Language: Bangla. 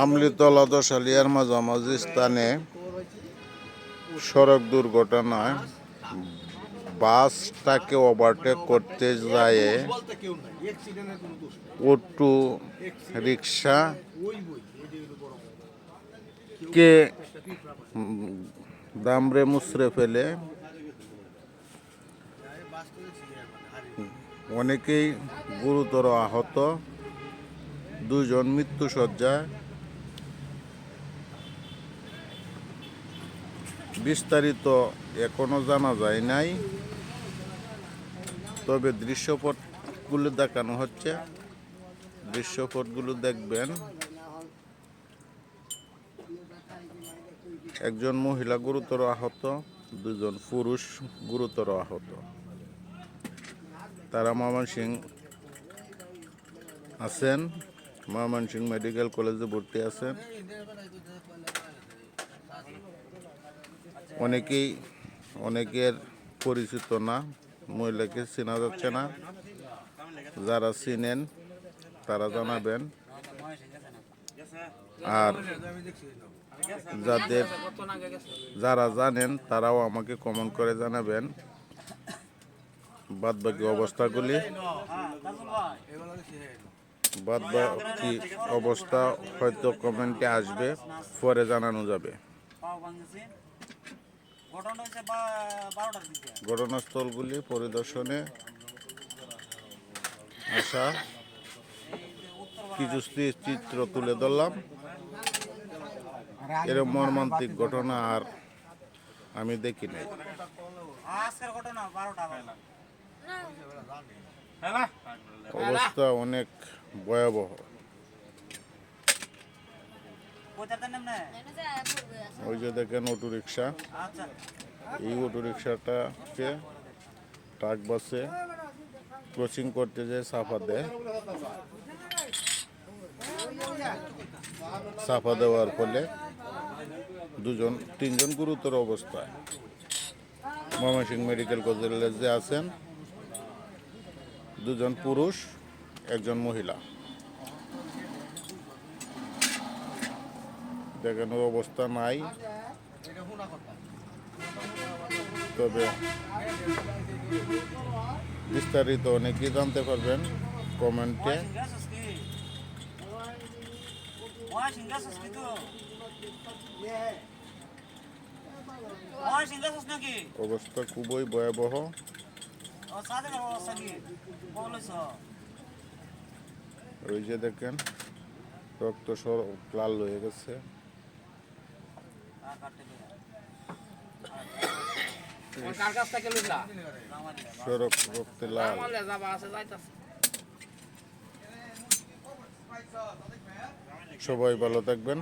আমলিতলা দশালিয়ার মাঝামাঝি স্থানে সড়ক দুর্ঘটনায় বাসটাকে ওভারটেক করতে যায় অটো রিক্সা কে দামড়ে মুচড়ে ফেলে। অনেকেই গুরুতর আহত। দুজন মৃত্যু সজ্জায় বিস্তারিত এখনও জানা যায় নাই, তবে দৃশ্যপটগুলো দেখানো হচ্ছে। দৃশ্যপটগুলো দেখবেন। একজন মহিলা গুরুতর আহত, দুজন পুরুষ গুরুতর আহত। তারা ময়মনসিং আছেন। ময়মনসিং মেডিকেল কলেজে ভর্তি আছেন অনেকেই, অনেকের পরিচিত না, মহিলাকে চেনা যাচ্ছে না। যারা চিনেন, তারা জানাবেন। আর যাদের যারা জানেন, তারাও আমাকে কমেন্ট করে জানাবেন। বাদ বাকি অবস্থাগুলি। বাদ বাকি অবস্থা হয়তো কমেন্টে আসবে, পরে জানানো যাবে। বা- ঘটনাস্থলগুলি পরিদর্শনে আসা। কিছু চিত্র তুলে ধরলাম। এরকম মর্মান্তিক ঘটনা আর আমি দেখি নাই। অবস্থা অনেক ভয়াবহ ওই যে দেখেন অটো রিক্সা এই অটো রিক্সাটাকে ট্রাক বাসে ক্রসিং করতে যে সাফা দেয় সাফা দেওয়ার ফলে দুজন তিনজন গুরুতর অবস্থায় ময়মনসিংহ মেডিকেল কলেজে আছেন দুজন পুরুষ একজন মহিলা। দেখানোর অবস্থা নাই। তবে বিস্তারিত অনেকেই জানতে পারবেন কমেন্টে। অবস্থা খুবই ভয়াবহ ও সাথে অবস্থা কি বলেছ ওই যে দেখেন রক্ত সর লাল হয়ে গেছে। রক্তে লাল। সবাই ভালো থাকবেন।